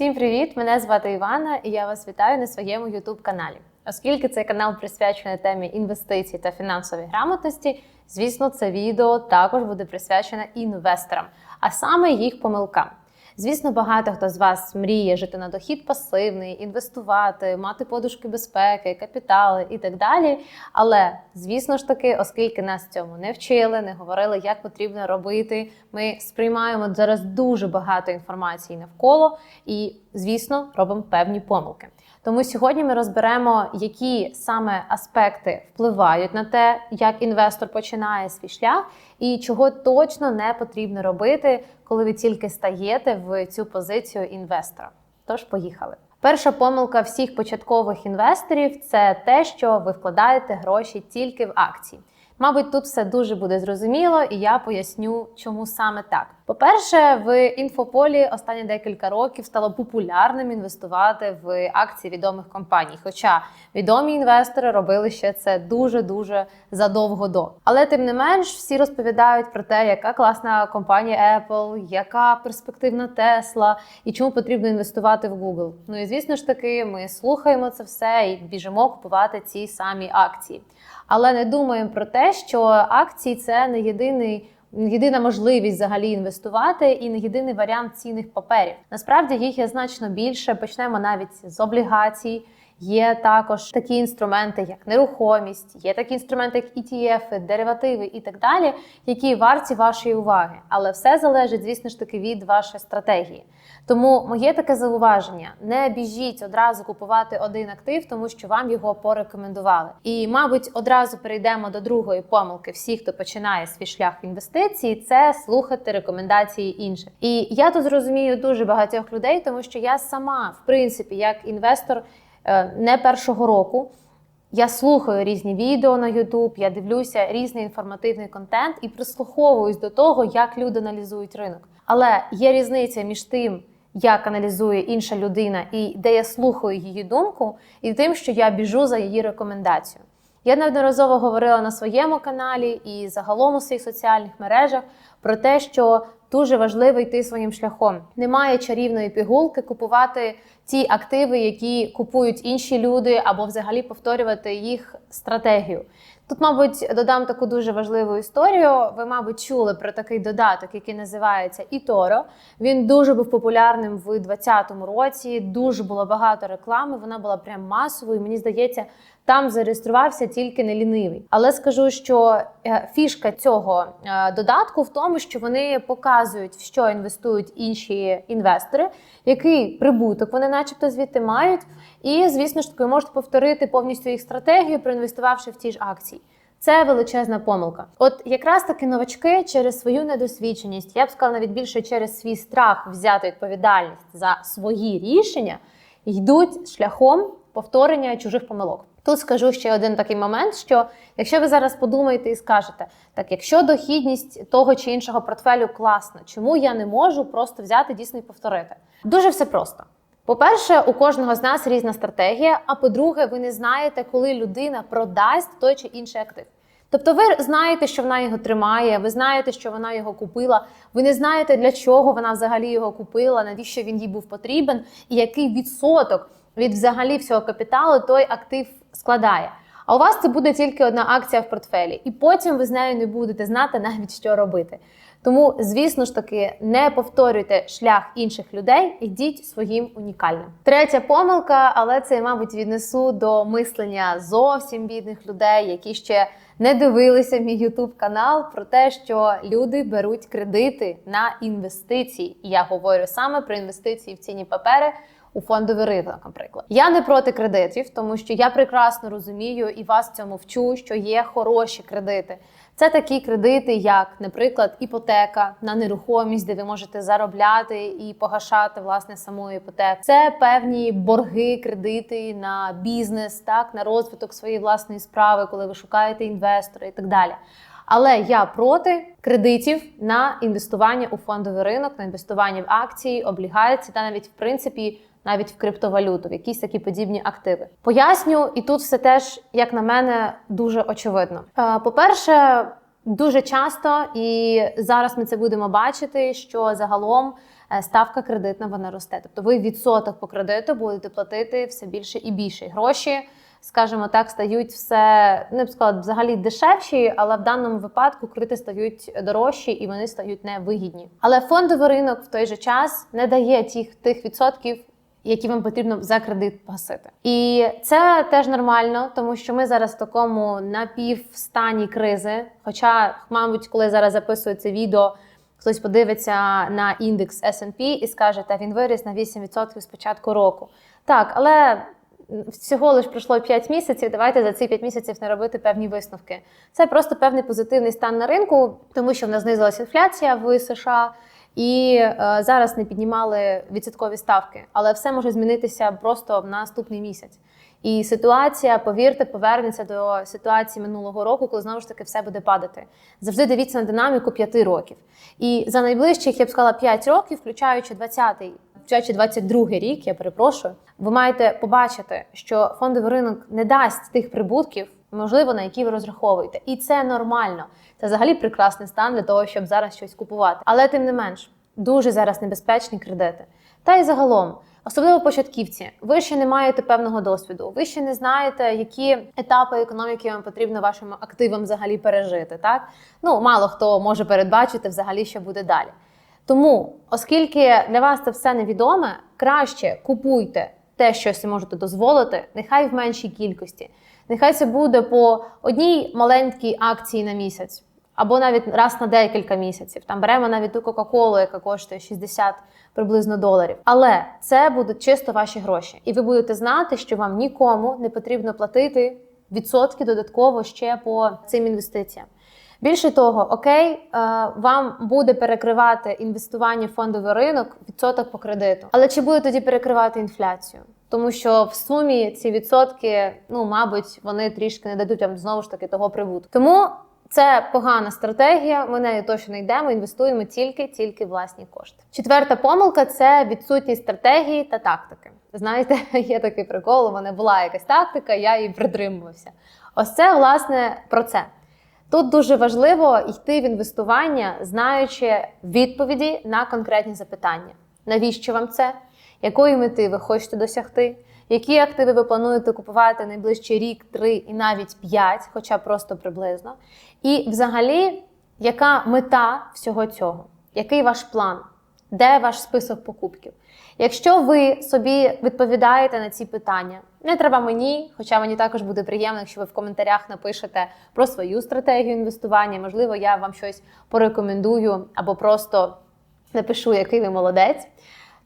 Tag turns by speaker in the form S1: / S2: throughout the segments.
S1: Всім привіт! Мене звати Івана, і я вас вітаю на своєму youtube каналі. Оскільки цей канал присвячений темі інвестицій та фінансової грамотності, звісно, це відео також буде присвячене інвесторам, а саме їх помилкам. Звісно, багато хто з вас мріє жити на дохід пасивний, інвестувати, мати подушки безпеки, капітали і так далі. Але звісно ж таки, оскільки нас цьому не вчили, не говорили, як потрібно робити, ми сприймаємо зараз дуже багато інформації навколо і, звісно, робимо певні помилки. Тому сьогодні ми розберемо, які саме аспекти впливають на те, як інвестор починає свій шлях, і чого точно не потрібно робити, коли ви тільки стаєте в цю позицію інвестора. Тож, поїхали. Перша помилка всіх початкових інвесторів це те, що ви вкладаєте гроші тільки в акції. Мабуть, тут все дуже буде зрозуміло, і я поясню, чому саме так. По-перше, в інфополі останні декілька років стало популярним інвестувати в акції відомих компаній. Хоча відомі інвестори робили ще це дуже дуже задовго до. Але тим не менш, всі розповідають про те, яка класна компанія Apple, яка перспективна Tesla і чому потрібно інвестувати в Google. Ну і звісно ж таки, ми слухаємо це все і біжимо купувати ці самі акції. Але не думаємо про те, що акції це не єдиний. Єдина можливість взагалі інвестувати і не єдиний варіант цінних паперів. Насправді їх є значно більше. Почнемо навіть з облігацій. Є також такі інструменти, як нерухомість, є такі інструменти, як ETF, деривативи і так далі, які варті вашої уваги. Але все залежить, звісно ж таки, від вашої стратегії. Тому моє таке зауваження: не біжіть одразу купувати один актив, тому що вам його порекомендували. І, мабуть, одразу перейдемо до другої помилки всіх, хто починає свій шлях інвестицій, це слухати рекомендації інших. І я тут зрозумію дуже багатьох людей, тому що я сама, в принципі, як інвестор не першого року. Я слухаю різні відео на YouTube, я дивлюся різний інформативний контент і прислуховуюсь до того, як люди аналізують ринок. Але є різниця між тим, як аналізує інша людина, і де я слухаю її думку, і тим, що я біжу за її рекомендацією. Я неодноразово говорила на своєму каналі і загалом у своїх соціальних мережах про те, що дуже важливо йти своїм шляхом. Немає чарівної пігулки купувати ті активи, які купують інші люди, або взагалі повторювати їх стратегію. Тут, мабуть, додам таку дуже важливу історію. Ви, мабуть, чули про такий додаток, який називається eToro. Він дуже був популярним в 2020 році. Дуже було багато реклами. Вона була прям масовою. Мені здається, там зареєструвався тільки не лінивий. Але скажу, що е, фішка цього е, додатку в тому, що вони показують, в що інвестують інші інвестори, який прибуток вони, начебто, звідти мають. І, звісно ж таки, можете повторити повністю їх стратегію, проінвестувавши в ті ж акції. Це величезна помилка. От якраз таки новачки через свою недосвідченість, я б сказала, навіть більше через свій страх взяти відповідальність за свої рішення, йдуть шляхом повторення чужих помилок. Тут скажу ще один такий момент: що якщо ви зараз подумаєте і скажете, так якщо дохідність того чи іншого портфелю класна, чому я не можу просто взяти дійсно і повторити? Дуже все просто. По-перше, у кожного з нас різна стратегія. А по-друге, ви не знаєте, коли людина продасть той чи інший актив. Тобто, ви знаєте, що вона його тримає, ви знаєте, що вона його купила. Ви не знаєте, для чого вона взагалі його купила, навіщо він їй був потрібен, і який відсоток від взагалі всього капіталу той актив складає. А у вас це буде тільки одна акція в портфелі, і потім ви з нею не будете знати навіть що робити. Тому, звісно ж таки, не повторюйте шлях інших людей, ідіть своїм унікальним. Третя помилка, але це, мабуть, віднесу до мислення зовсім бідних людей, які ще не дивилися мій YouTube канал про те, що люди беруть кредити на інвестиції. І я говорю саме про інвестиції в цінні папери у фондовий ринок, наприклад. Я не проти кредитів, тому що я прекрасно розумію і вас цьому вчу, що є хороші кредити. Це такі кредити, як, наприклад, іпотека на нерухомість, де ви можете заробляти і погашати власне саму іпотеку. Це певні борги, кредити на бізнес, так на розвиток своєї власної справи, коли ви шукаєте інвестора і так далі. Але я проти кредитів на інвестування у фондовий ринок, на інвестування в акції, облігації та навіть в принципі навіть в криптовалюту, в якісь такі подібні активи. Поясню, і тут все теж, як на мене, дуже очевидно. Е, по-перше, дуже часто і зараз ми це будемо бачити, що загалом е, ставка кредитна вона росте. Тобто ви відсоток по кредиту будете платити все більше і більше. Гроші, скажімо так, стають все не б сказала, взагалі дешевші, але в даному випадку кредити стають дорожчі і вони стають невигідні. Але фондовий ринок в той же час не дає тих, тих відсотків. Які вам потрібно за кредит погасити, і це теж нормально, тому що ми зараз в такому напівстані кризи. Хоча, мабуть, коли зараз записую це відео, хтось подивиться на індекс S&P і скаже, та він виріс на 8% з початку року. Так, але всього лиш пройшло 5 місяців. Давайте за ці 5 місяців не робити певні висновки. Це просто певний позитивний стан на ринку, тому що в нас знизилася інфляція в США. І е, зараз не піднімали відсоткові ставки, але все може змінитися просто в наступний місяць. І ситуація, повірте, повернеться до ситуації минулого року, коли знову ж таки все буде падати. Завжди дивіться на динаміку 5 років. І за найближчих, я б сказала, 5 років, включаючи 20-й, включаючи 22-й рік, я перепрошую, ви маєте побачити, що фондовий ринок не дасть тих прибутків, можливо, на які ви розраховуєте. І це нормально. Це взагалі прекрасний стан для того, щоб зараз щось купувати. Але тим не менш, дуже зараз небезпечні кредити. Та й загалом. Особливо початківці, ви ще не маєте певного досвіду, ви ще не знаєте, які етапи економіки вам потрібно вашим активам взагалі пережити. Так ну мало хто може передбачити взагалі, що буде далі. Тому, оскільки для вас це все невідоме, краще купуйте те, що си можете дозволити, нехай в меншій кількості. Нехай це буде по одній маленькій акції на місяць, або навіть раз на декілька місяців. Там беремо навіть ту Кока-Колу, яка коштує 60 приблизно доларів. Але це будуть чисто ваші гроші, і ви будете знати, що вам нікому не потрібно платити відсотки додатково ще по цим інвестиціям. Більше того, окей, е, вам буде перекривати інвестування в фондовий ринок відсоток по кредиту. Але чи буде тоді перекривати інфляцію? Тому що в сумі ці відсотки, ну мабуть, вони трішки не дадуть вам знову ж таки того прибутку. Тому це погана стратегія. Ми нею точно не йдемо. Інвестуємо тільки тільки власні кошти. Четверта помилка це відсутність стратегії та тактики. Знаєте, є такий прикол. У мене була якась тактика, я її притримувався. Ось це власне про це. Тут дуже важливо йти в інвестування, знаючи відповіді на конкретні запитання. Навіщо вам це? Якої мети ви хочете досягти? Які активи ви плануєте купувати найближчий рік, три і навіть п'ять, хоча просто приблизно. І взагалі, яка мета всього цього? Який ваш план? Де ваш список покупків? Якщо ви собі відповідаєте на ці питання, не треба мені, хоча мені також буде приємно, якщо ви в коментарях напишете про свою стратегію інвестування. Можливо, я вам щось порекомендую або просто напишу, який ви молодець.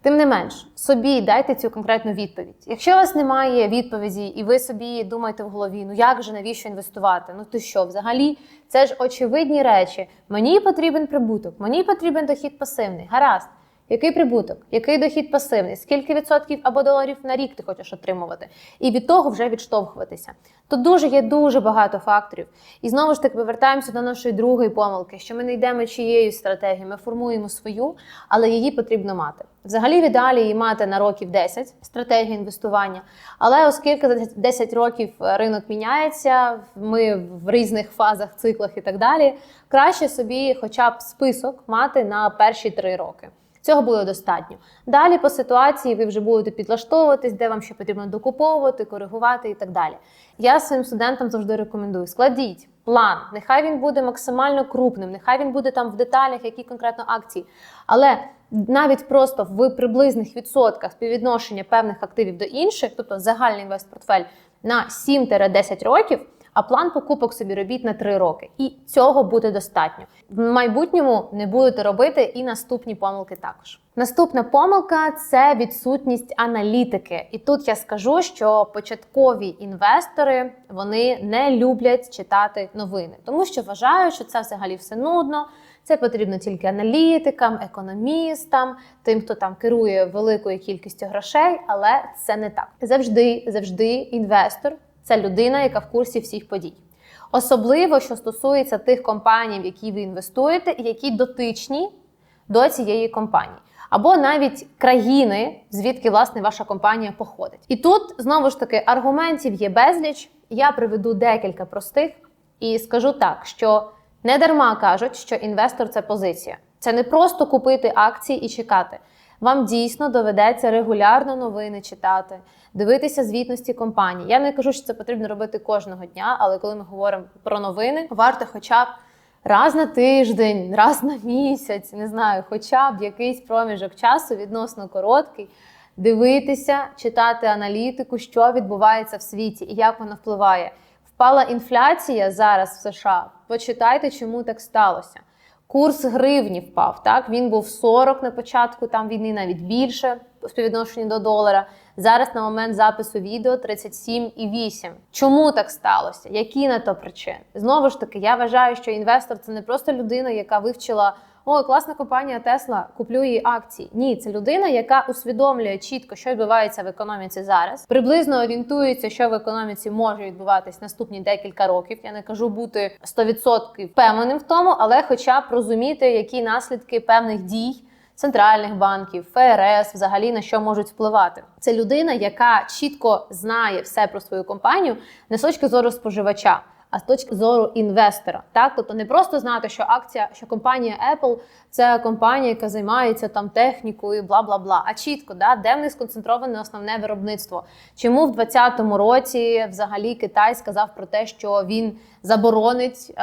S1: Тим не менш, собі дайте цю конкретну відповідь. Якщо у вас немає відповіді, і ви собі думаєте в голові, ну як же навіщо інвестувати? Ну то що, взагалі, це ж очевидні речі. Мені потрібен прибуток, мені потрібен дохід пасивний. Гаразд. Який прибуток, який дохід пасивний, скільки відсотків або доларів на рік ти хочеш отримувати, і від того вже відштовхуватися. Тут дуже є дуже багато факторів. І знову ж таки повертаємося до нашої другої помилки, що ми не йдемо чиєю стратегією, ми формуємо свою, але її потрібно мати. Взагалі, в ідеалі її мати на років 10 стратегію інвестування. Але оскільки за 10 років ринок міняється, ми в різних фазах, циклах і так далі, краще собі, хоча б список мати на перші 3 роки. Цього буде достатньо. Далі по ситуації ви вже будете підлаштовуватись, де вам ще потрібно докуповувати, коригувати і так далі. Я своїм студентам завжди рекомендую: складіть план, нехай він буде максимально крупним, нехай він буде там в деталях, які конкретно акції. Але навіть просто в приблизних відсотках співвідношення певних активів до інших, тобто загальний інвестпортфель на 7-10 років а план покупок собі робіть на 3 роки. І цього буде достатньо. В майбутньому не будете робити і наступні помилки також. Наступна помилка це відсутність аналітики. І тут я скажу, що початкові інвестори вони не люблять читати новини, тому що вважають, що це взагалі все нудно. Це потрібно тільки аналітикам, економістам, тим, хто там керує великою кількістю грошей, але це не так. Завжди, завжди інвестор це людина, яка в курсі всіх подій. Особливо, що стосується тих компаній, в які ви інвестуєте, які дотичні до цієї компанії. Або навіть країни, звідки власне ваша компанія походить. І тут знову ж таки аргументів є безліч. Я приведу декілька простих і скажу так, що не дарма кажуть, що інвестор це позиція. Це не просто купити акції і чекати. Вам дійсно доведеться регулярно новини читати, дивитися звітності компаній. Я не кажу, що це потрібно робити кожного дня, але коли ми говоримо про новини, варто хоча б раз на тиждень, раз на місяць, не знаю, хоча б якийсь проміжок часу відносно короткий. Дивитися, читати аналітику, що відбувається в світі і як вона впливає. Впала інфляція зараз в США. Почитайте, чому так сталося. Курс гривні впав. Так він був 40 на початку там війни, навіть більше по співвідношенню до долара. Зараз на момент запису відео 37,8. Чому так сталося? Які на то причини? Знову ж таки, я вважаю, що інвестор це не просто людина, яка вивчила. Ой, класна компанія Тесла, куплю її акції. Ні, це людина, яка усвідомлює чітко, що відбувається в економіці зараз. Приблизно орієнтується, що в економіці може відбуватись наступні декілька років. Я не кажу бути 100% впевненим в тому, але хоча б розуміти, які наслідки певних дій. Центральних банків, ФРС, взагалі на що можуть впливати. Це людина, яка чітко знає все про свою компанію не з точки зору споживача, а з точки зору інвестора. Так, тобто не просто знати, що акція, що компанія Apple це компанія, яка займається там технікою, бла бла бла. А чітко, да, де в них сконцентроване основне виробництво. Чому в 2020 році взагалі Китай сказав про те, що він заборонить е,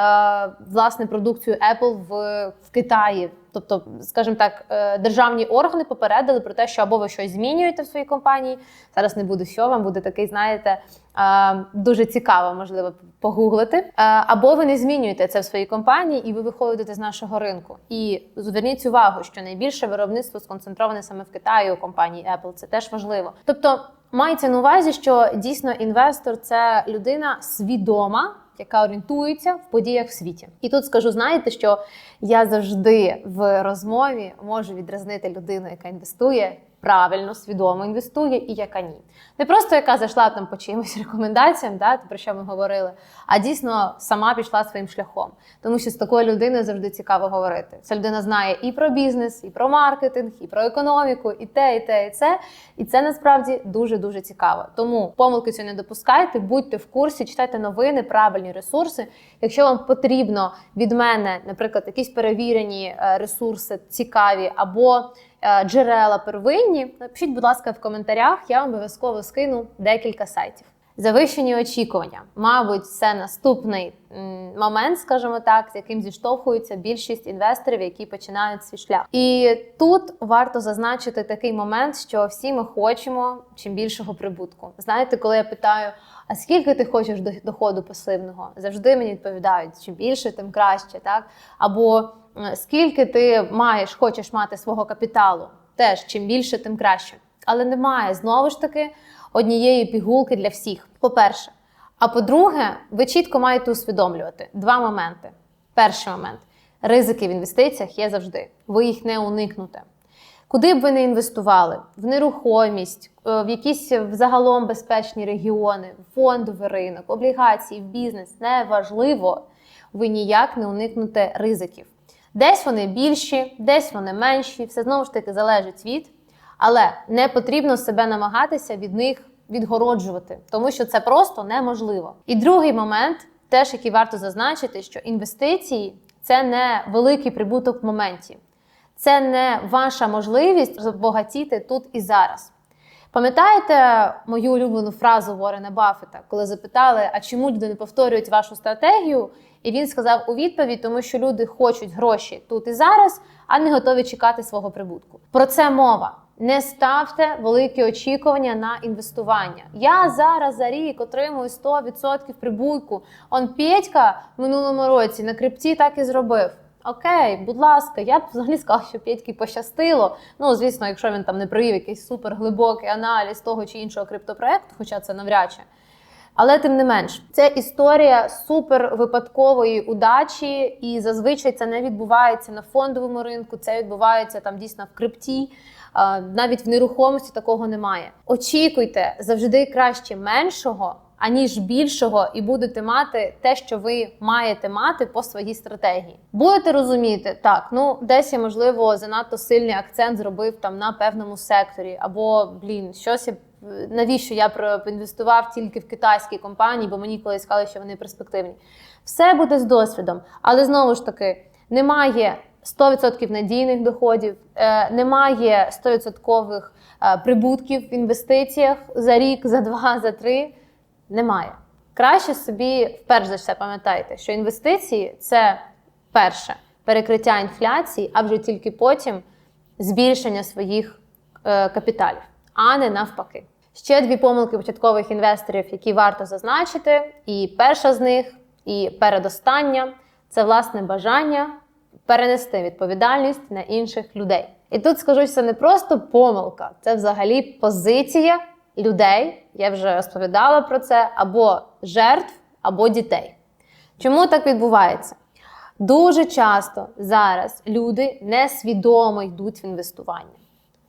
S1: власне продукцію Apple в, в Китаї? Тобто, скажімо так, е, державні органи попередили про те, що або ви щось змінюєте в своїй компанії. Зараз не буду що вам буде такий, знаєте, е, дуже цікаво, можливо, погуглити. Е, або ви не змінюєте це в своїй компанії, і ви виходите з нашого ринку. І зверніть увагу, що найбільше виробництво сконцентроване саме в Китаї у компанії Apple. Це теж важливо. Тобто, мається на увазі, що дійсно інвестор це людина свідома яка орієнтується в подіях в світі. І тут скажу, знаєте, що я завжди в розмові можу відрізнити людину, яка інвестує правильно, свідомо інвестує, і яка ні. Не просто яка зайшла там по чимось рекомендаціям, да, про що ми говорили, а дійсно сама пішла своїм шляхом. Тому що з такою людиною завжди цікаво говорити. Ця людина знає і про бізнес, і про маркетинг, і про економіку, і те, і те, і це. І це насправді дуже дуже цікаво. Тому помилки цього не допускайте, будьте в курсі, читайте новини, правильні ресурси. Якщо вам потрібно від мене, наприклад, якісь перевірені е, ресурси цікаві або джерела первинні, напишіть, будь ласка, в коментарях, я обов'язково скину декілька сайтів. Завищені очікування, мабуть, це наступний момент, скажімо так, з яким зіштовхуються більшість інвесторів, які починають свій шлях. І тут варто зазначити такий момент, що всі ми хочемо чим більшого прибутку. Знаєте, коли я питаю, а скільки ти хочеш доходу пасивного? Завжди мені відповідають, чим більше, тим краще, так або Е, скільки ти маєш, хочеш мати свого капіталу, теж чим більше, тим краще. Але немає знову ж таки однієї пігулки для всіх. По-перше. А по-друге, ви чітко маєте усвідомлювати два моменти. Перший момент ризики в інвестиціях є завжди. Ви їх не уникнете. Куди б ви не інвестували? В нерухомість, е, в якісь взагалом безпечні регіони, фондовий ринок, облігації, в бізнес неважливо, ви ніяк не уникнете ризиків. Десь вони більші, десь вони менші, все знову ж таки залежить від. Але не потрібно себе намагатися від них відгороджувати, тому що це просто неможливо. І другий момент, теж який варто зазначити, що інвестиції це не великий прибуток в моменті, це не ваша можливість збагатіти тут і зараз. Пам'ятаєте мою улюблену фразу Ворена Баффета, коли запитали, а чому люди не повторюють вашу стратегію? І він сказав у відповідь, тому що люди хочуть гроші тут і зараз, а не готові чекати свого прибутку. Про це мова. Не ставте великі очікування на інвестування. Я зараз за рік отримую 100% прибутку. Он Петька в минулому році на крипті так і зробив. Окей, будь ласка, я б взагалі сказала, що П'ятьки пощастило. Ну, звісно, якщо він там не провів якийсь суперглибокий аналіз того чи іншого криптопроекту, хоча це навряд чи. Але тим не менш, це історія супер випадкової удачі, і зазвичай це не відбувається на фондовому ринку, це відбувається там дійсно в крипті. Навіть в нерухомості такого немає. Очікуйте завжди краще меншого аніж більшого, і будете мати те, що ви маєте мати по своїй стратегії. Будете розуміти, так ну десь я можливо занадто сильний акцент зробив там на певному секторі, або блін, щось я. Навіщо я проінвестував тільки в китайські компанії, бо мені колись сказали, що вони перспективні. Все буде з досвідом, але знову ж таки немає 100% надійних доходів, е, немає 100% е, прибутків в інвестиціях за рік, за два, за три. Немає. Краще собі, вперше за все, пам'ятайте, що інвестиції це перше перекриття інфляції, а вже тільки потім збільшення своїх е, капіталів, а не навпаки. Ще дві помилки початкових інвесторів, які варто зазначити. І перша з них, і передостання це власне бажання перенести відповідальність на інших людей. І тут скажу, що це не просто помилка, це взагалі позиція людей. Я вже розповідала про це, або жертв, або дітей. Чому так відбувається? Дуже часто зараз люди несвідомо йдуть в інвестування.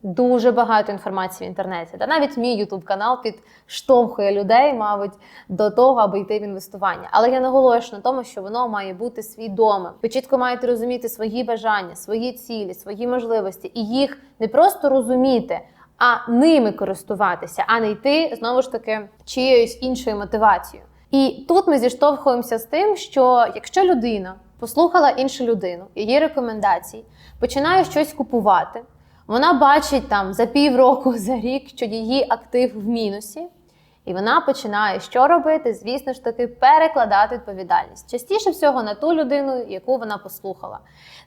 S1: Дуже багато інформації в інтернеті. Та навіть мій ютуб канал підштовхує людей, мабуть, до того, аби йти в інвестування. Але я наголошую на тому, що воно має бути свідомим. Ви чітко маєте розуміти свої бажання, свої цілі, свої можливості, і їх не просто розуміти, а ними користуватися, а не йти знову ж таки чиєюсь іншою мотивацією. І тут ми зіштовхуємося з тим, що якщо людина послухала іншу людину, її рекомендації, починає щось купувати. Вона бачить там за півроку, за рік, що її актив в мінусі, і вона починає що робити? Звісно ж таки, перекладати відповідальність. Частіше всього на ту людину, яку вона послухала.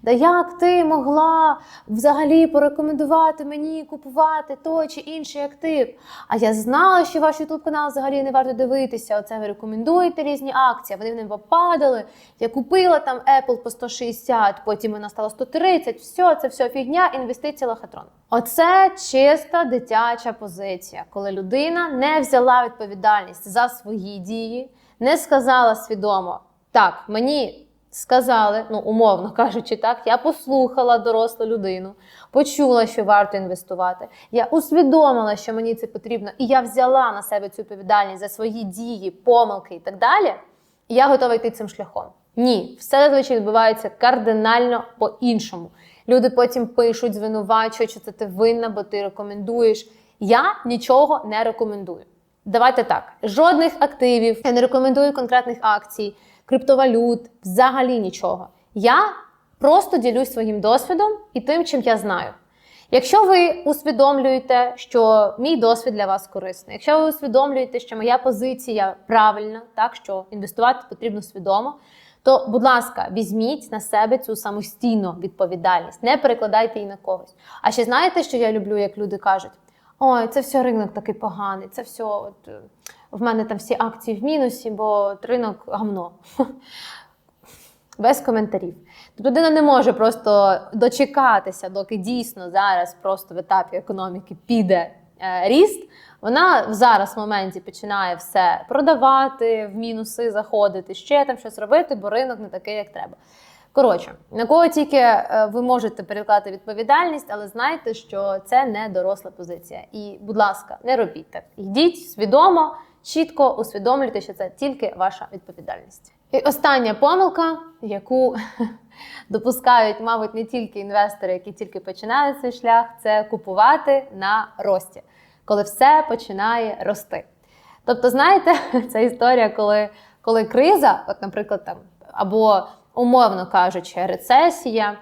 S1: Да як ти могла взагалі порекомендувати мені купувати той чи інший актив? А я знала, що ваш youtube канал взагалі не варто дивитися. Оце ви рекомендуєте різні акції, вони в небо падали. Я купила там Apple по 160, потім вона стала 130. Все, це все фігня, інвестиція лохотрон. Оце чиста дитяча позиція, коли людина не взяла відповідальність за свої дії, не сказала свідомо, так, мені сказали, ну умовно кажучи, так, я послухала дорослу людину, почула, що варто інвестувати. Я усвідомила, що мені це потрібно, і я взяла на себе цю відповідальність за свої дії, помилки і так далі. І я готова йти цим шляхом. Ні, все зазвичай відбувається кардинально по-іншому. Люди потім пишуть, звинувачують, що це ти винна, бо ти рекомендуєш. Я нічого не рекомендую. Давайте так: жодних активів, я не рекомендую конкретних акцій, криптовалют, взагалі нічого. Я просто ділюсь своїм досвідом і тим, чим я знаю. Якщо ви усвідомлюєте, що мій досвід для вас корисний, якщо ви усвідомлюєте, що моя позиція правильна, так що інвестувати потрібно свідомо, то, будь ласка, візьміть на себе цю самостійну відповідальність, не перекладайте її на когось. А ще знаєте, що я люблю, як люди кажуть: ой, це все ринок такий поганий, це все от, е, в мене там всі акції в мінусі, бо ринок гамно. Без коментарів. Тобто людина не може просто дочекатися, доки дійсно зараз просто в етапі економіки піде ріст. Вона в зараз в моменті починає все продавати, в мінуси заходити, ще там щось робити, бо ринок не такий, як треба. Коротше, на кого тільки е, ви можете переклати відповідальність, але знайте, що це не доросла позиція. І, будь ласка, не робіть так. Йдіть свідомо, чітко усвідомлюйте, що це тільки ваша відповідальність. Остання помилка, яку допускають, мабуть, не тільки інвестори, які тільки починають цей шлях, це купувати на рості, коли все починає рости. Тобто, знаєте, ця історія, коли, коли криза, от, наприклад, там або умовно кажучи, рецесія.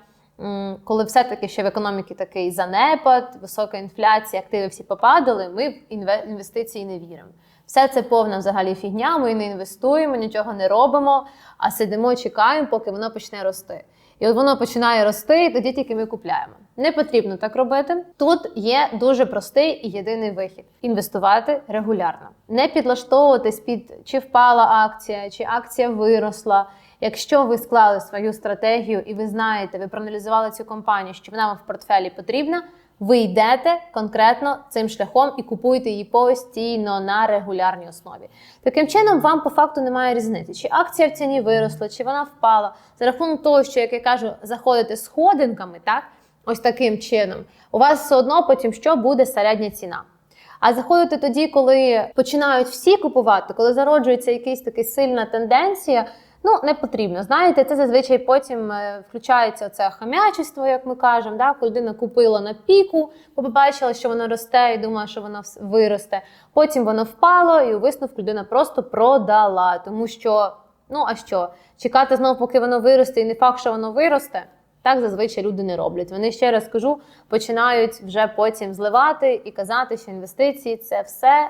S1: Коли все-таки ще в економіці такий занепад, висока інфляція, активи всі попадали, ми в інвестиції не віримо. Все це повна взагалі фігня, ми не інвестуємо, нічого не робимо, а сидимо, чекаємо, поки воно почне рости. І от воно починає рости, і тоді тільки ми купляємо. Не потрібно так робити. Тут є дуже простий і єдиний вихід: інвестувати регулярно, не підлаштовуватись під чи впала акція, чи акція виросла. Якщо ви склали свою стратегію і ви знаєте, ви проаналізували цю компанію, що вона вам в портфелі потрібна, ви йдете конкретно цим шляхом і купуєте її постійно на регулярній основі. Таким чином, вам по факту немає різниці, чи акція в ціні виросла, чи вона впала. За рахунок того, що, як я кажу, заходите сходинками, так, ось таким чином, у вас все одно потім що буде середня ціна. А заходити тоді, коли починають всі купувати, коли зароджується якась така сильна тенденція. Ну, не потрібно. Знаєте, це зазвичай потім е, включається це хам'ячество, як ми кажемо. Да? Людина купила на піку, побачила, що воно росте, і думала, що воно виросте. Потім воно впало, і у висновку людина просто продала. Тому що, ну а що, чекати знову, поки воно виросте, і не факт, що воно виросте. Так зазвичай люди не роблять. Вони ще раз кажу, починають вже потім зливати і казати, що інвестиції це все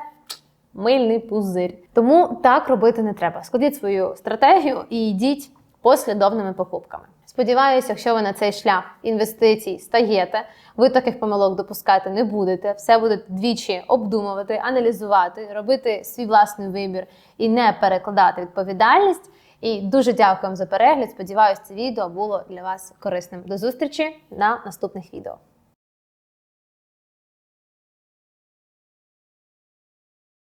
S1: мильний пузир. Тому так робити не треба. Складіть свою стратегію і йдіть послідовними покупками. Сподіваюся, якщо ви на цей шлях інвестицій стаєте, ви таких помилок допускати не будете. Все будете двічі обдумувати, аналізувати, робити свій власний вибір і не перекладати відповідальність. І дуже дякую вам за перегляд. Сподіваюся, це відео було для вас корисним. До зустрічі на наступних відео.